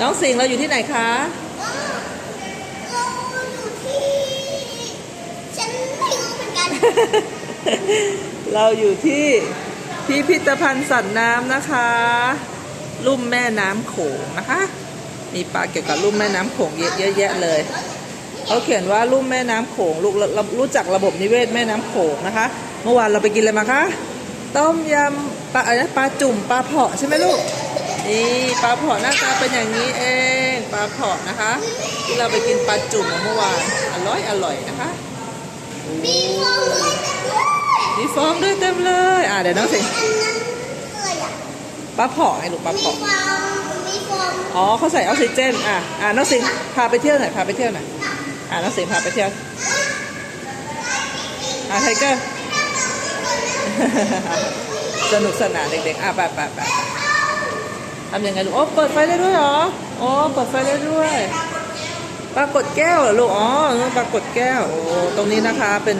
น้องสิงห์เราอยู่ที่ไหนคะเราอยู่ที่ฉันไม่รู้เหมือนกัน เราอยู่ที่พิพิธภัณฑ์สัตว์น้ำนะคะ ลุ่มแม่น้ำโขงนะคะ มีปลาเกี่ยวกับลุ่มแม่น้ำโขงเยอะเยอะแยะเลยเขาเขียนว่าลุ่มแม่น้ำโขงลูกเราเรารู้จักระบบนิเวศแม่น้ำโขงนะคะ เมื่อวานเราไปกินอะไรมาคะต้มยำปลาอะไรนะปลาจุ่มปลาเผาะใช่ไหมลูก นี่ปลาเผาะหน้าตาเป็นอย่างนี้เองปลาเผาะนะคะ ที่เราไปกินปลาจุ่มมาเมื่อวานอร่อยอร่อยนะคะมีฟองด้วยด้วยมีฟองด้วยเต็มเลยอะเดี๋ยวน้องสิงอันนั้นเลยอะปลาเผาะไงลูกปลามีเผาะฟองมีฟองอ๋อเขาใส่ออกซิเจนอะอะน้องสิงพาไปเที่ยวหน่อยพาไปเที่ยวหน่อยอะน้องสิงพาไปเที่ยวอะไทเกอร์สนุกสนานเด็กๆอะไปไปไป ทำยังไงลูกโอ้เปิดไฟได้ด้วยเหรออ๋อเปิดไฟได้ด้วยปรากฏแก้วเหรอลูกอ๋อปรากฏแก้วโอ้ตรงนี้นะคะเป็น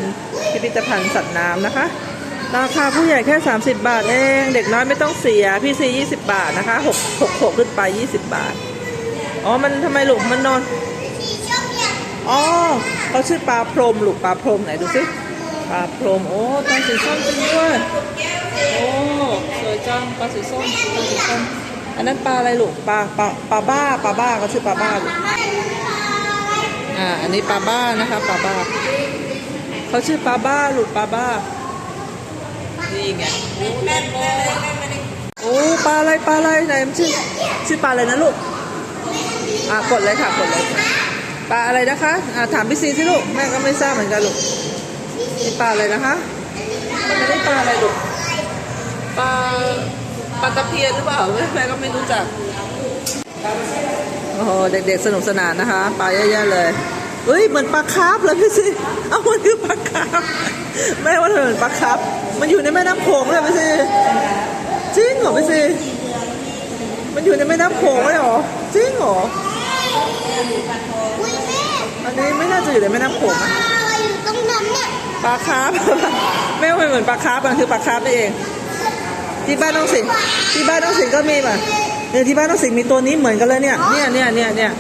พิพิธภัณฑ์สัตว์น้ำนะคะราคาผู้ใหญ่แค่ 30 บาทเอง เด็กน้อยไม่ต้องเสีย พี่ซี20 บาทนะคะ6 6 6ขึ้นไป 20 บาท อ๋อ มันทำไมลูกมันนอน อ๋อเขาชื่อปลาพรมลูกปลาพรมไหนดูสิปลาพรม โอ้ปลาสีส้มจริงด้วย โอ้ สวยจังปลาสีส้มปลาสีส้ม อันนั้นปลาอะไรลูกปลาปลาปลาบ้าปลาบ้าเขาชื่อปลาบ้าลูกอ่าอันนี้ปลาบ้านะคะปลาบ้าเขาชื่อปลาบ้าลูกปลาบ้านี่ไงโอ้ปลาอะไรปลาอะไรไหนมันชื่อชื่อปลาอะไรนะลูกอ่ากดเลยค่ะกดเลยค่ะปลาอะไรนะคะอ่าถามพี่ซีสิลูกแม่ก็ไม่ทราบเหมือนกันลูกนี่ปลาอะไรนะคะมันไม่ได้ปลาอะไรลูกปลา ปลาตะเพียนหรือเปล่าแม่แม่ก็ไม่รู้จัก โอ้โหเด็กๆสนุกสนานนะคะปลาเยอะๆเลยเฮ้ยเหมือนปลาคาร์ฟเลยพี่สิเอ้ามันคือปลาคาร์ฟแม่ว่าเธอเหมือนปลาคาร์ฟมันอยู่ในแม่น้ำโขงเลยพี่สิจริงเหรอพี่สิมันอยู่ในแม่น้ำโขงเลยเหรอจริงเหรออุ้ยแม่อันนี้ไม่น่าจะอยู่ในแม่น้ำโขงนะอะไรอยู่ตรงนั้นเนี่ยปลาคาร์ฟแม่ว่ามันเหมือนปลาคาร์ฟมันคือปลาคาร์ฟนี่เอง ที่บ้านน้องสิงห์ที่บ้านน้องสิงห์ก็มีป่ะเนี่ยที่บ้านน้องสิงห์มีตัวนี้เหมือนกันเลยเนี่ยเนี่ยเนี่ยเนี่ยเนี่ย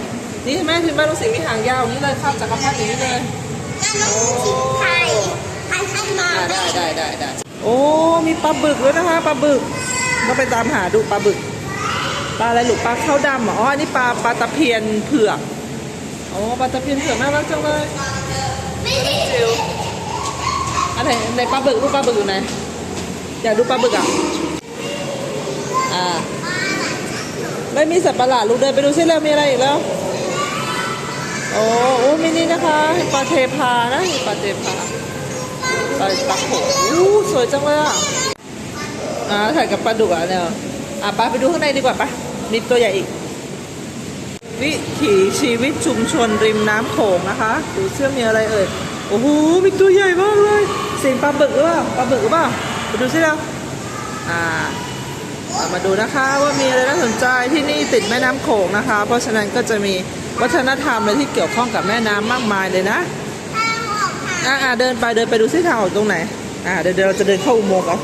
นี่เห็นไหมที่บ้านน้องสิงห์มีหางยาวอย่างนี้เลยข้ามจักรพรรดิอย่างนี้เลยแล้วน้องสิงไทยไทยให้มาอ่าได้ได้ได้ได้โอ้มีปลาบึกด้วยนะคะปลาบึกก็ไปตามหาดูปลาบึกปลาอะไรหรือปลาข้าวดำเหรออ๋ออันนี้ปลาปลาตะเพียนเผือกโอ้ปลาตะเพียนเผือกน่ารักจังเลยไม่ได้จิวอันไหนในปลาบึกรูปปลาบึกอยู่ไหนอยากดูปลาบึกอะอ่า ไม่มีสัตว์ประหลาดลูกเดินไปดูซิแล้วมีอะไรอีกแล้ว โอ้โอ้มินี่นะคะปลาเทพานะปลาเทพาปลาปลาโขงอู้สวยจังเลยอะอ่าถ่ายกับปลาดุกอะเนี่ยอะไปไปดูข้างในดีกว่าปะมีตัวใหญ่อีก วิถีชีวิตชุมชนริมน้ำโขงนะคะดูเชื่อมีอะไรเอ่ยโอ้โหมีตัวใหญ่มากเลยเสียงปลาบึกหรือเปล่าปลาบึกหรือเปล่าไปดูซิแล้วอ่า มาดูนะคะว่ามีอะไรน่าสนใจที่นี่ติดแม่น้ำโขงนะคะ เพราะฉะนั้นก็จะมีวัฒนธรรมอะไรที่เกี่ยวข้องกับแม่น้ำมากมายเลยนะอ่าเดินไปเดินไปดูซิทางออกตรงไหนอ่าเดี๋ยวเราจะเดินเข้าอุโมงค์กัน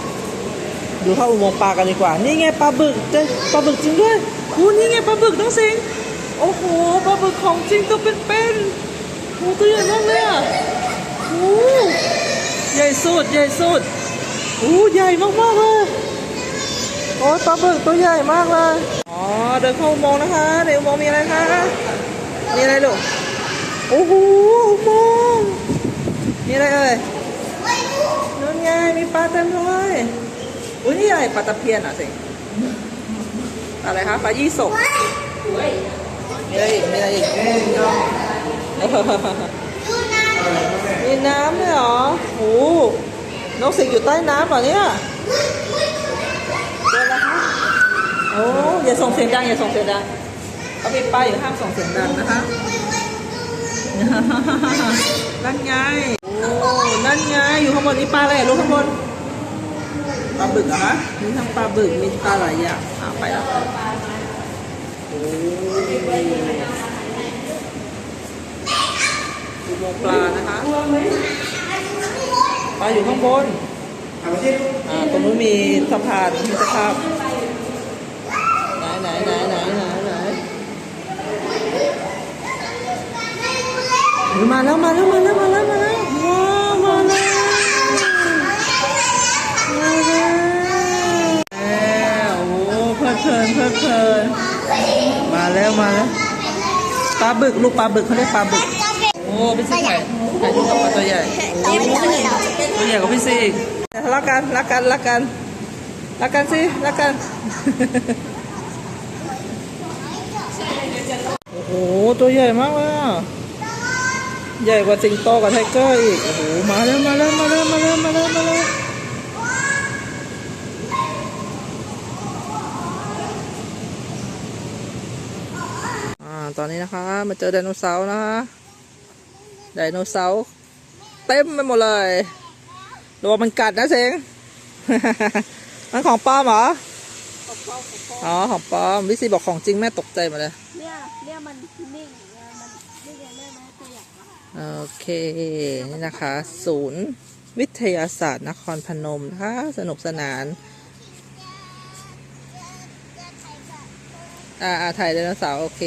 ดูเข้าอุโมงค์ปลากันดีกว่า นี่ไงปลาบึกเจอปลาบึกจริงด้วยคูนี่ไงปลาบึกน้องสิงโอ้โหปลาบึกของจริงตัวเป็นๆโอ้ตัวใหญ่มากเลยอะโอ้ใหญ่สุดใหญ่สุดโอ้ใหญ่มากๆเลย โอ้ปลาบึกตัวใหญ่มากเลย อ๋อ เดินเข้าอุโมงค์นะคะ ในอุโมงค์มีอะไรคะ มีอะไรลูก โอ้โห อุโมงค์มีอะไรเอ่ยนู่นไง มีปลาเต็มเลยอุ้ยนี่อะไรปลาตะเพียนอะสิอะไรคะ ปลายี่สกมีอะไรอีก มีอะไรอีกมีน้ำด้วยเหรอโอ้นกสิงอยู่ใต้น้ำเหรอเนี่ยตัวอะไรคะโอ้อย่าส่งเสียงดังอย่าส่งเสียงดังเขามีป้ายอยู่ห้ามส่งเสียงดังนะคะนั่นไงโอ้นั่นไงอยู่ข้างบนนี่ปลาอะไรลูกข้างบนปลาบึกเหรอคะมีทั้งปลาบึกมีปลาหลายอย่างอะไปแล้วโอ้ดูมองปลานะคะปลาอยู่ข้างบนอ่าตรงนู้นมีสะพานมีสะพาน มาแล้วมาแล้วมาแล้วมาแล้วมาแล้วว้าวมาแล้วมาแล้วโอ้เพลิดเพลินเพลิดเพลินมาแล้วมาแล้วป ลาบึกลูกปลาบึกเขาเรียกปลาบึก โอ้พี่ซีถ่ายถ่ายรูปกับปลาตัวใหญ่ ตัวใหญ่กว่าพี่ซีอีกรักกันรักกันรักกันรักกันสิรักกัน โอ้โหตัวใหญ่มากเลยอะใหญ่กว่าสิงโตกับไทเกอร์อีก โอ้โห มาแล้วมาแล้วมาแล้วมาแล้วมาแล้วมาแล้ว ตอนนี้นะคะ มาเจอไดโนเสาร์นะคะไดโนเสาร์เต็มไปหมดเลยระวังมันกัดนะเซงมันของปลอมเหรออ๋อของปลอมวิซีบอกของจริงแม่ตกใจหมาเลยเนี่ยเนี่ยมันนิ่งไงมันนิ่งไงแม่มันขยับอะโอเคนี่นะคะ ศูนย์วิทยาศาสตร์นครพนมนะคะสนุกสนานอ่าอ่าถ่ายไดโนเสาร์โอเค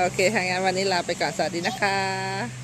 โอเคทางงานวันนี้ลาไปก่อน สวัสดีนะคะ